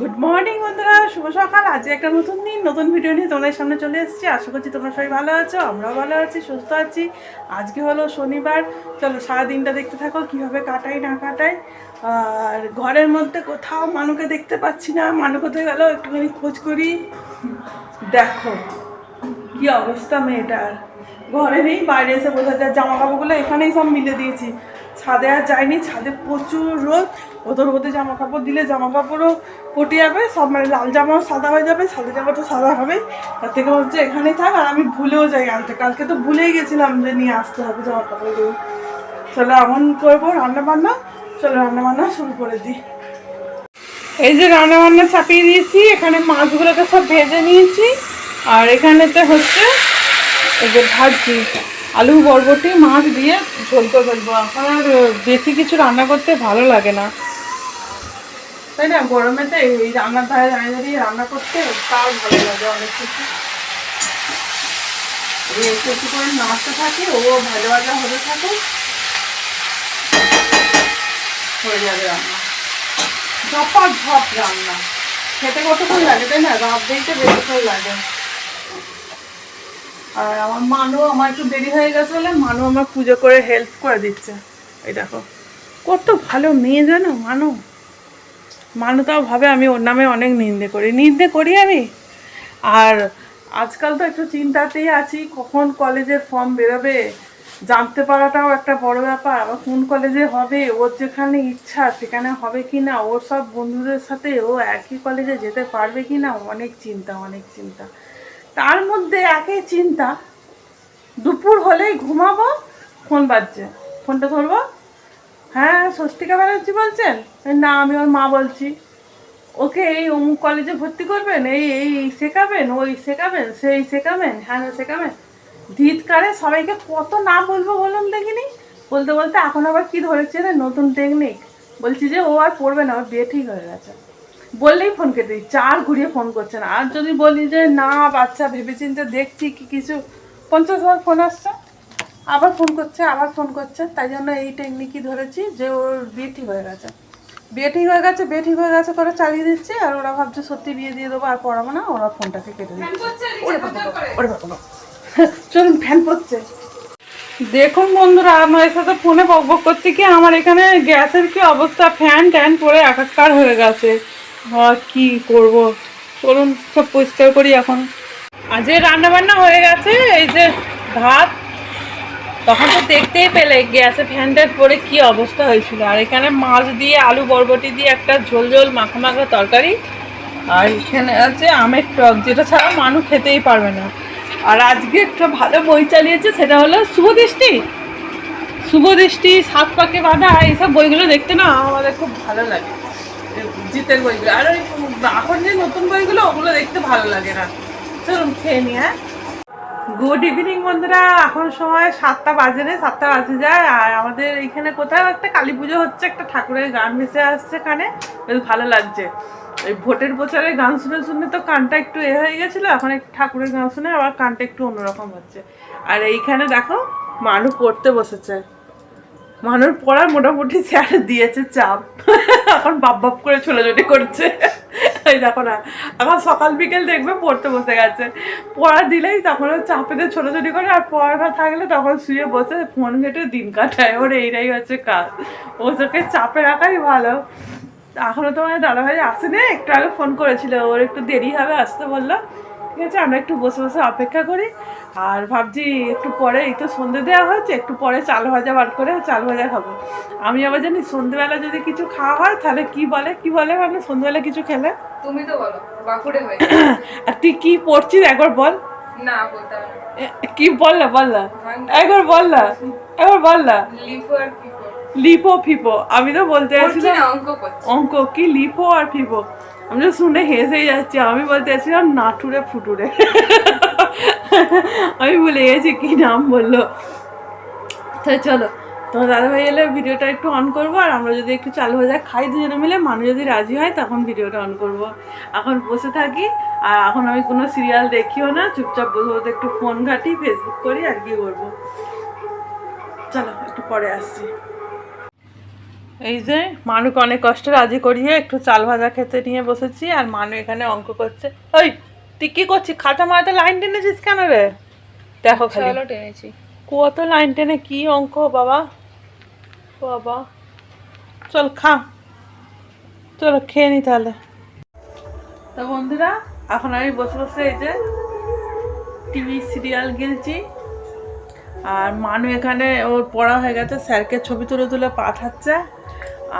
Good morning বন্ধুরা। শুভ সকাল। আজকে একটা নতুন দিন, নতুন ভিডিও নিয়ে তোমাদের সামনে চলে এসেছি। আশা করছি তোমরা সবাই ভালো আছো, আমরাও ভালো আছি, সুস্থ আছি। আজকে হলো শনিবার। চলো সারাদিনটা দেখতে থাকো, কীভাবে কাটাই, না কাটাই। আর ঘরের মধ্যে কোথাও মানুকে দেখতে পাচ্ছি না। মানু কোথায় গেল? একটুখানি খোঁজ করি। দেখো, কি অবস্থা মেয়েটার। ঘরে নেই, বাইরে এসে বোঝা যায় জামা কাপড়গুলো এখানেই সব মিলে দিয়েছি। ছাদে আর যায়নি ছাদে প্রচুর রোদ। ওদের রোদে জামা কাপড় দিলে জামা কাপড়ও পটে যাবে, সব মানে লাল জামাও সাদা হয়ে যাবে, সাদা জামা তো সাদা হবে। তার থেকে হচ্ছে এখানেই থাক, আর আমি ভুলেও যাই আনতে কালকে তো ভুলেই গেছিলাম যে নিয়ে আসতে হবে জামা কাপড়গুলো চলো এমন করব রান্না বান্না চলো রান্না বান্না শুরু করে দিই। এই যে রান্না বান্না চাপিয়ে দিয়েছি, এখানে মাছগুলোকে সব ভেজে নিয়েছি। আর এখানেতে হচ্ছে এই যে ভাজছি আলু, বরবটি, মাছ দিয়ে ঝোল করে ফেলব। এখন আর বেশি কিছু রান্না করতে ভালো লাগে না। তাই না? গরমেতে এই রান্নার ধারে দাঁড়িয়ে দাঁড়িয়ে রান্না করতে তাও ভালো লাগে অনেক কিছু। একটু একটু করে নাচতে থাকে, ও ভাজা ভাজা হতে থাকে, হয়ে যাবে রান্না। ঝপা ঝপ রান্না। খেতে কতক্ষণ লাগে তাই না? রাত দিতে বেশিক্ষণ লাগে। আর আমার মানু, আমার একটু দেরি হয়ে গেছে বলে মানু আমার পুজো করে হেল্প করে দিচ্ছে। এই দেখো, কত ভালো মেয়ে জানো মানু। মানু তাও ভাবে আমি ওর নামে অনেক নিন্দে করি। নিন্দে করি আমি। আর আজকাল তো একটু চিন্তাতেই আছি, কখন কলেজের ফর্ম বেরোবে? জানতে পারাটাও একটা বড় ব্যাপার। আবার কোন কলেজে হবে? ওর যেখানে ইচ্ছা, সেখানে হবে কি না ওর সব বন্ধুদের সাথে ও একই কলেজে যেতে পারবে কি না অনেক চিন্তা অনেক চিন্তা। তার মধ্যে একই চিন্তা, দুপুর হলেই ঘুমাবো, ফোন বাজছে। ফোনটা ধরবো হ্যাঁ স্বস্তিকা ব্যানার্জি বলছেন? না, আমি ওর মা বলছি। ওকে এই অমুক কলেজে ভর্তি করবেন? এই এই শেখাবেন ওই শেখাবেন সেই শেখাবেন হ্যাঁ শেখাবেন। ধিৎকারে সবাইকে কত না বলব বলুন দেখিনি? বলতে বলতে এখন আবার কি ধরেছে রে নতুন টেকনিক বলছি যে ও আর পড়বে না, ওর বিয়ে ঠিক হয়ে গেছে। বললেই ফোন কেটে দিই চার ঘুরিয়ে ফোন করছে না। আর যদি বলি যে, না, বাচ্চা ভেবেচিন্তে দেখছি কি কিছু, পঞ্চাশ হাজার ফোন আসছে। আবার ফোন করছে আবার ফোন করছে। তাই জন্য এই টেকনিকই ধরেছি যে ওর বিয়ে ঠিক হয়ে গেছে। বিয়ে ঠিক হয়ে গেছে বিয়ে ঠিক হয়ে গেছে করে চালিয়ে দিচ্ছে আর ওরা ভাবছে সত্যি বিয়ে দিয়ে দেবো আর পড়াবো না ওরা ফোনটাকে কেটে দিচ্ছে। ওরে বাবা গো, ওরে বাবা চলুন ফ্যান পড়ছে। দেখুন বন্ধুরা আমার সাথে ফোনে বক বক করছে কি আমার এখানে গ্যাসের কি অবস্থা? ফ্যান ট্যান পরে একাকার হয়ে গেছে। কি করব? চলুন সব পরিষ্কার করি এখন। আজকে রান্না বান্না হয়ে গেছে এই যে ভাত তখন তো দেখতেই পেলে গ্যাসে ফ্যান ট্যান পরে কি অবস্থা হয়েছিল। আর এখানে মাছ দিয়ে, আলু বরবটি দিয়ে একটা ঝোল ঝোল মাখা মাখা তরকারি। আর এখানে আছে আমের টক, যেটা ছাড়া মানুষ খেতেই পারবে না। আর আজকে একটা ভালো বই চালিয়েছে, সেটা হলো শুভদৃষ্টি। শুভদৃষ্টি, সাত পাকে বাঁধা, এইসব বইগুলো দেখতে না আমাদের খুব ভালো লাগে। জিতের বইগুলো। আর ওই এখন যে নতুন বইগুলো, ওগুলো দেখতে ভালো লাগে না। চলুন খেয়ে নি হ্যাঁ? গুড ইভিনিং বন্ধুরা। এখন সময় সাতটা বাজে রে, সাতটা বাজে যায়। আর আমাদের এখানে কোথাও একটা কালী পুজো হচ্ছে, একটা ঠাকুরের গান ভেসে আসছে কানে। বেশ ভালো লাগছে। এই ভোটের প্রচারে গান শুনে শুনে তো কানটা একটু এ হয়ে গেছিল, এখন একটু ঠাকুরের গান শুনে আবার কানটা একটু অন্যরকম হচ্ছে। আর এইখানে দেখো মানুষ পড়তে বসেছে। মানুষ পড়ার মোটামুটি স্যার দিয়েছে চাপ। এখন বাপ বাপ করে ছোটাছুটি করছে। এই দেখো না। এখন সকাল বিকেল দেখবে পড়তে বসে গেছে। পড়া দিলেই তখন চাপেতে ছোটাছুটি করে, আর পড়া থাকলে তখন শুয়ে বসে ফোন ঘেটে দিন কাটায়। ওর এইটাই হচ্ছে কাজ। ওদেরকে চাপে রাখাই ভালো। এখনও তোমার দাদাভাই আসেনি? একটু আগে ফোন করেছিল। ওর একটু দেরি হবে, আসতে বলল। ঠিক আছে আমরা একটু বসে বসে অপেক্ষা করি। আর ভাবছি একটু পরে এই তো সন্ধে দেওয়া হয়েছে একটু পরে চাল ভাজা বার করে চাল ভাজা খাব। আমি আবার জানি সন্ধেবেলা যদি কিছু খাওয়া হয় তাহলে কি বলে? কি বলে মানে সন্ধেবেলা কিছু খেলে? তুমি তো বলো বাঁকুড়ে হয়ে আর তুই কি পড়ছিস একবার বল। না বলতে না। কি বললা বললা। একবার বললা একবার বললা। লিপো আর পিপো লিপো ফিপো। আমি তো বলতে করছি চাইছিলাম অঙ্ক অঙ্ক কি লিপো আর ফিপো? আমি তো শুনে হেসেই যাচ্ছি। আমি বলতে চাইছিলাম নাটুরে ফুটুরে। আমি ভুলে গেছি কি নাম বলল। তো চলো তোমার দাদাভাই এলে ভিডিওটা একটু অন করব আর আমরা যদি একটু চালু হয়ে যায় খাই দুজনে মিলে মানুষ যদি রাজি হয় তখন ভিডিওটা অন করব। এখন বসে থাকি আর এখন আমি কোনো সিরিয়াল দেখিও না চুপচাপ বসে বসে একটু ফোন ঘাটি ফেসবুক করি আর কি করব চলো একটু পরে আসছি। এই যে মানুকে অনেক কষ্ট রাজি করিয়ে একটু চাল ভাজা খেতে নিয়ে বসেছি আর মানু এখানে অঙ্ক করছে। ওই তুই কি করছিস? খাতা মারাতে লাইন টেনেছিস কেন রে? দেখো খালি। টেনেছি। কত লাইন টেনে কি অঙ্ক বাবা? বাবা। চল খা। চলো খেয়ে নি তাহলে। তো বন্ধুরা এখন আমি বসে বসে এই যে টিভি সিরিয়াল গেলছি। আর মানু এখানে ওর পড়া হয়ে গেছে স্যারকে ছবি তুলে তুলে পাঠাচ্ছে।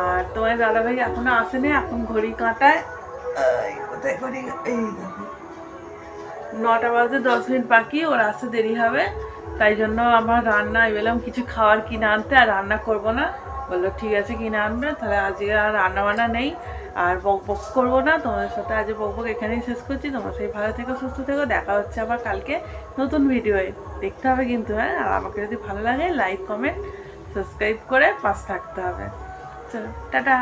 আর তোমার দাদাভাই এখনও আসেনি এখন ঘড়ি কাঁটায়। কোথায় ঘড়ি? এই নটা বাজে দশ মিনিট বাকি ওর আসতে দেরি হবে। তাই জন্য আমার রান্না বললাম কিছু খাওয়ার কিনে আনতে আর রান্না করব না। বলল ঠিক আছে কিনে আনবে তাহলে আজকে আর রান্না বান্না নেই। আর বক বক করব না। তোমাদের সাথে আজ বক বক এখানেই শেষ করছি। তোমার সেই ভালো থেকো, সুস্থ থেকো। দেখা হচ্ছে আবার কালকে নতুন ভিডিওয়ে দেখতে হবে কিন্তু হ্যাঁ? আর আমাকে যদি ভালো লাগে লাইক কমেন্ট সাবস্ক্রাইব করে পাশ থাকতে হবে। চলো, টাটা!